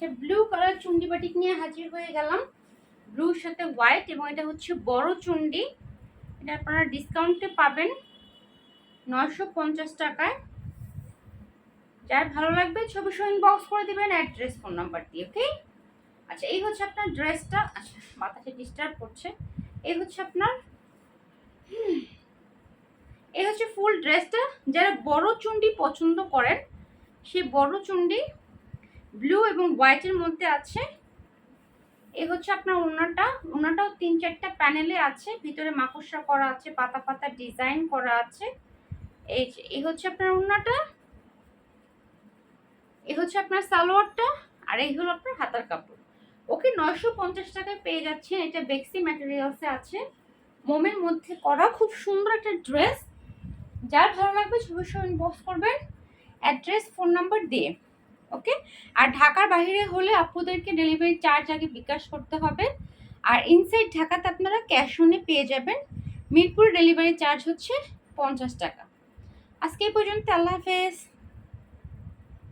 এটা blue colour Chundi batik নিয়ে হাজির হয়ে গেলাম। ব্লুর সাথে হোয়াইট এবং এটা হচ্ছে বড় চুন্ডি। এটা আপনারা ডিসকাউন্টে পাবেন নয়শো পঞ্চাশ টাকায়। যার ভালো লাগবে ছবি সহ ইনবক্স করে দিবেন অ্যাড্রেস ফোন নাম্বার দিয়ে ওকে আচ্ছা এই হচ্ছে আপনার ড্রেসটা আচ্ছা মাথাটা ডিস্টার্ব করছে। এই হচ্ছে আপনার এই হচ্ছে ফুল ড্রেসটা যারা বড় চুন্ডি পছন্দ করেন সেই বড় চুন্ডি ব্লু এবং হোয়াইটের মধ্যে আছে। এ হচ্ছে আপনার ওনাটা ওনাটাও তিন চারটা প্যানেলে আছে। ভিতরে মাকড়সা করা আছে, পাতা পাতা ডিজাইন করা আছে। এই যে এই হচ্ছে আপনার ওনাটা এ হচ্ছে আপনার সালোয়ারটা। আর এই হলো আপনার হাতার কাপড়। ওকে নয়শো পঞ্চাশ টাকায় পেয়ে যাচ্ছেন। এটা বেক্সি ম্যাটেরিয়ালসে আছে। মোমের মধ্যে করা খুব সুন্দর একটা ড্রেস। যার ভালো লাগবে ছবি সহ ইনবক্স করবেন। অ্যাড্রেস, ফোন নাম্বার দিয়ে। ওকে আর ঢাকার বাইরে হলে আপুদেরকে ডেলিভারি চার্জ আগে বিকাশ করতে হবে। আর ইনসাইড ঢাকাতে আপনারা ক্যাশ অনে পেয়ে যাবেন। মিরপুর ডেলিভারি চার্জ হচ্ছে পঞ্চাশ টাকা। আজকে এই পর্যন্ত, আল্লাহ হাফেজ।